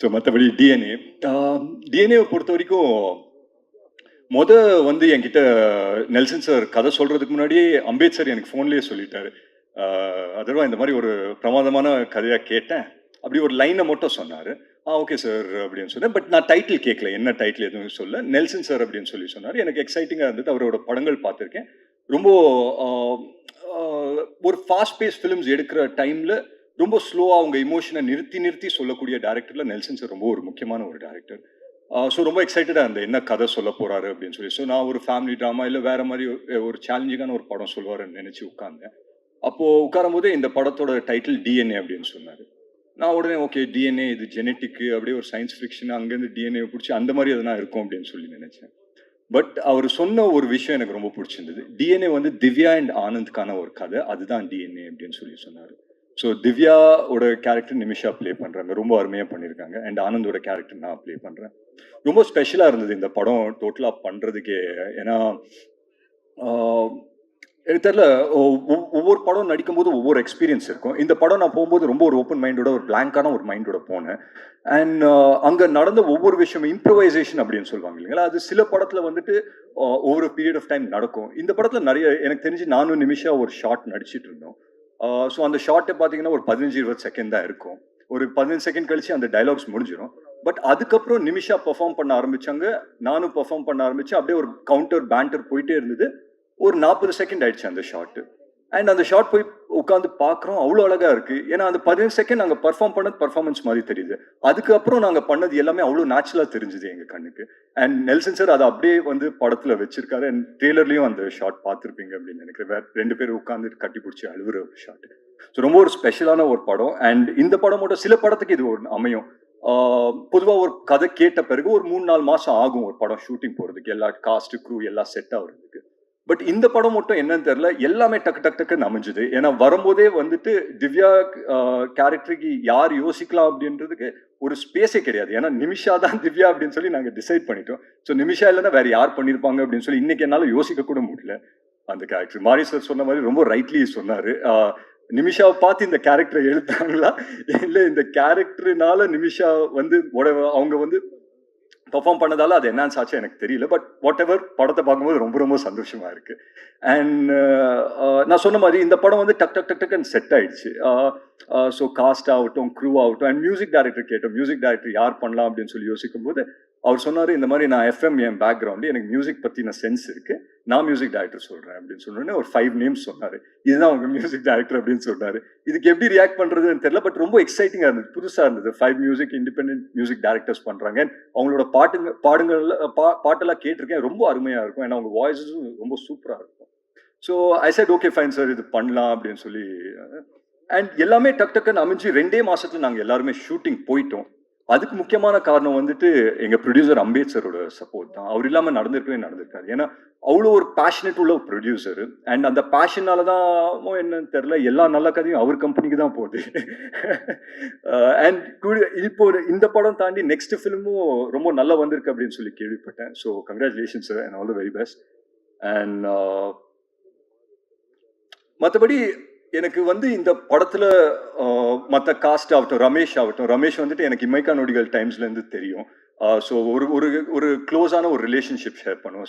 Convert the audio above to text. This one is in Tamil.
ஸோ மற்றபடி டிஎன்ஏ டிஎன்ஏவை பொறுத்த வரைக்கும் மொத வந்து என்கிட்ட நெல்சன் சார் கதை சொல்றதுக்கு முன்னாடியே அம்பேத்கர் எனக்கு ஃபோன்லேயே சொல்லிட்டாரு. அதர்வா இந்த மாதிரி ஒரு பிரமாதமான கதையாக கேட்டேன். அப்படி ஒரு லைனை மட்டும் சொன்னார். ஆ ஓகே சார் அப்படின்னு சொன்னேன். பட் நான் டைட்டில் கேட்கல என்ன டைட்டில் எதுவும் சொல்ல நெல்சன் சார் அப்படின்னு சொல்லி சொன்னார். எனக்கு எக்ஸைட்டிங்காக இருந்தது. அவரோட படங்கள் பார்த்துருக்கேன். ரொம்ப ஒரு ஃபாஸ்ட் பேஸ் ஃபிலிம்ஸ் எடுக்கிற டைமில் ரொம்ப ஸ்லோவாக அவங்க இமோஷனை நிறுத்தி நிறுத்தி சொல்லக்கூடிய டேரக்டரில் நெல்சன் சார் ரொம்ப ஒரு முக்கியமான ஒரு டேரக்டர் ஸோ ரொம்ப எக்ஸைட்டடாக இருந்தேன். என்ன கதை சொல்ல போகிறாரு அப்படின்னு சொல்லி. ஸோ நான் ஒரு ஃபேமிலி ட்ராமா இல்லை வேற மாதிரி ஒரு- சேலஞ்சிங்கான ஒரு படம் சொல்லுவாருன்னு நினச்சி உட்காந்தேன் அப்போது உட்காரும் போதே இந்த படத்தோட டைட்டில் டிஎன்ஏ அப்படின்னு சொன்னார். நான் உடனே ஓகே டிஎன்ஏ இது ஜெனட்டிக்கு அப்படியே ஒரு சயின்ஸ் ஃபிக்ஷன் அங்கேருந்து டிஎன்ஏ பிடிச்சி அந்த மாதிரி எதனா இருக்கும் அப்படின்னு சொல்லி நினச்சேன். பட் அவர் சொன்ன ஒரு விஷயம் எனக்கு ரொம்ப பிடிச்சிருந்தது. டிஎன்ஏ வந்து திவ்யா அண்ட் ஆனந்த்க்கான ஒரு கதை. அதுதான் டிஎன்ஏ அப்படின்னு சொல்லி சொன்னார். ஸோ திவ்யாவோட கேரக்டர் நிமிஷா ப்ளே பண்ணுறாங்க ரொம்ப அருமையாக பண்ணியிருக்காங்க அண்ட் ஆனந்தோட கேரக்டர் நான் ப்ளே பண்ணுறேன் ரொம்ப ஸ்பெஷலாக இருந்தது இந்த படம். டோட்டலாக பண்ணுறதுக்கே ஏன்னா தெரில எனக்கு ஒ- ஒ- ஒவ்வொரு படம் நடிக்கும்போது ஒவ்வொரு எக்ஸ்பீரியன்ஸ் இருக்கும். இந்த படம் நான் போகும்போது ரொம்ப ஒரு ஓப்பன் மைண்டோட ஒரு பிளாங்கான ஒரு மைண்டோட போனேன். அண்ட் அங்கே நடந்த ஒவ்வொரு விஷயமும் இம்ப்ரவைசேஷன் அப்படின்னு சொல்லுவாங்க இல்லைங்களா? அது சில படத்தில் வந்துட்டு ஒவ்வொரு பீரியட் ஆஃப் டைம் நடக்கும். இந்த படத்தில் நிறைய எனக்கு தெரிஞ்சு நானும் நிமிஷம் ஒரு ஷார்ட் நடிச்சிட்டு இருந்தோம். Uh, ஸோ அந்த ஷார்ட்டை பார்த்தீங்கன்னா ஒரு பதினஞ்சு இருபது செகண்ட் தான் இருக்கும். ஒரு பதினஞ்சு செகண்ட் கழிச்சு அந்த டைலாக்ஸ் முடிஞ்சிடும் பட் அதுக்கப்புறம் நிமிஷா பெர்ஃபார்ம் பண்ண ஆரம்பிச்சாங்க. நானும் பெர்ஃபார்ம் பண்ண ஆரம்பிச்சு அப்படியே ஒரு கவுண்டர் பேண்டர் போயிட்டே இருந்தது. ஒரு நாற்பது செகண்ட் ஆயிடுச்சு அந்த ஷார்ட்டு அண்ட் அந்த ஷாட் போய் உட்காந்து பார்க்குறோம் அவ்வளோ அழகாக இருக்குது ஏன்னா அந்த பதினஞ்சு செகண்ட் நாங்கள் பர்ஃபார்ம் பண்ணது பர்ஃபார்மன்ஸ் மாதிரி தெரியுது. அதுக்கப்புறம் நாங்கள் பண்ணது எல்லாமே அவ்வளோ நேச்சுரலாக தெரிஞ்சுது எங்கள் கண்ணுக்கு. அண்ட் நெல்சன் சார் அதை அப்படியே வந்து படத்தில் வச்சிருக்காரு. அண்ட் ட்ரெய்லர்லேயும் அந்த ஷாட் பார்த்துருப்பீங்க அப்படின்னு நினைக்கிறேன். வேற ரெண்டு பேர் உட்காந்து கட்டி பிடிச்சி அழுகுற ஒரு ஷாட் ஸோ ரொம்ப ஒரு ஸ்பெஷலான ஒரு படம். அண்ட் இந்த படம் மட்டும் சில படத்துக்கு இது ஒரு அமையும். பொதுவாக ஒரு கதை கேட்ட பிறகு ஒரு மூணு நாலு மாதம் ஆகும் ஒரு படம் ஷூட்டிங் போகிறதுக்கு எல்லா காஸ்ட் க்ரூ எல்லாம் செட் ஆகுறதுக்கு. பட் இந்த படம் மட்டும் என்னன்னு தெரியல. எல்லாமே டக்கு டக்கு டக்குன்னு அமைஞ்சுது. ஏன்னா வரும்போதே வந்துட்டு திவ்யா கேரக்டருக்கு யார் யோசிக்கலாம் அப்படின்றதுக்கு ஒரு ஸ்பேஸே கிடையாது. ஏன்னா நிமிஷா தான் திவ்யா அப்படின்னு சொல்லி நாங்கள் டிசைட் பண்ணிட்டோம். ஸோ நிமிஷா இல்லைன்னா வேற யார் பண்ணியிருப்பாங்க அப்படின்னு சொல்லி இன்னைக்கு என்னால் யோசிக்க கூட முடியல. அந்த கேரக்டர் மாரி சார் சொன்ன மாதிரி ரொம்ப ரைட்லி சொன்னார். நிமிஷாவை பார்த்து இந்த கேரக்டரை எழுத்தாங்களா இல்லை இந்த கேரக்டர்னால நிமிஷா வந்து whatever அவங்க வந்து பெர்ஃபார்ம் பண்ணதால அது என்னன்னு ஆச்சு எனக்கு தெரியல. பட் வாட் எவர் படத்தை பார்க்கும்போது ரொம்ப ரொம்ப சந்தோஷமா இருக்கு. அண்ட் uh, uh, நான் சொன்ன மாதிரி இந்த படம் வந்து டக் டக் டக் டக்குன்னு செட் ஆயிடுச்சு. Uh, ஸோ காஸ்ட் ஆகட்டும் க்ரூ ஆகட்டும் அண்ட் மியூசிக் டைரக்டர் கேட்டோம். மியூசிக் டைரக்டர் யார் பண்ணலாம் அப்படின்னு சொல்லி யோசிக்கும் போது அவர் சொன்னார் இந்த மாதிரி நான் எஃப்எம் என் பேக்ரவுண்டு எனக்கு மியூசிக் பற்றின சென்ஸ் இருக்குது நான் மியூசிக் டைரக்டர் சொல்கிறேன் அப்படின்னு சொன்னோடனே ஒரு ஃபைவ் நேம்ஸ் சொன்னார். இதுதான் அவங்க மியூசிக் டைரக்டர் அப்படின்னு சொன்னார். இதுக்கு எப்படி ரியாக்ட் பண்ணுறதுன்னு தெரியல பட் ரொம்ப எக்ஸைட்டிங்காக இருந்தது புதுசாக இருந்தது. Five music independent music directors பண்ணுறாங்க அவங்களோட பாட்டுங்க பாடுங்கள்ல பா பாட்டெல்லாம் கேட்டிருக்கேன். ரொம்ப அருமையாக இருக்கும். ஏன்னா அவங்க வாய்ஸஸும் ரொம்ப சூப்பராக இருக்கும். So I said okay fine sir இது பண்ணலாம் அப்படின்னு சொல்லி அண்ட் எல்லாமே டக் டக்குன்னு அமைஞ்சு ரெண்டே மாதத்தில் நாங்கள் எல்லாருமே ஷூட்டிங் போயிட்டோம். அதுக்கு முக்கியமான காரணம் வந்துட்டு எங்க ப்ரொடியூசர் அம்பேத்கரோட சப்போர்ட் தான். அவர் இல்லாமல் நடந்திருக்கவே நடந்திருக்காரு. ஏன்னா அவ்வளோ ஒரு பேஷனேட் உள்ள ஒரு ப்ரொடியூசர் அண்ட் அந்த பேஷனால தான் என்னன்னு தெரியல எல்லா நல்ல கதையும் அவர் கம்பெனிக்கு தான் போகுது. Uh, அண்ட் இப்போ ஒரு- இந்த படம் தாண்டி நெக்ஸ்ட் ஃபிலிமும் ரொம்ப நல்லா வந்திருக்கு அப்படின்னு சொல்லி கேள்விப்பட்டேன். So congratulation sir and all the very best and மற்றபடி எனக்கு வந்து இந்த படத்துல மற்ற காஸ்ட் ஆகட்டும் ரமேஷ் ஆகட்டும் ரமேஷ் வந்துட்டு எனக்கு இமைக்கா நொடிகள் டைம்ஸ்லேருந்து தெரியும். ஸோ ஒரு ஒரு ஒரு க்ளோஸான ஒரு ரிலேஷன்ஷிப் ஷேர் பண்ணுவோம்.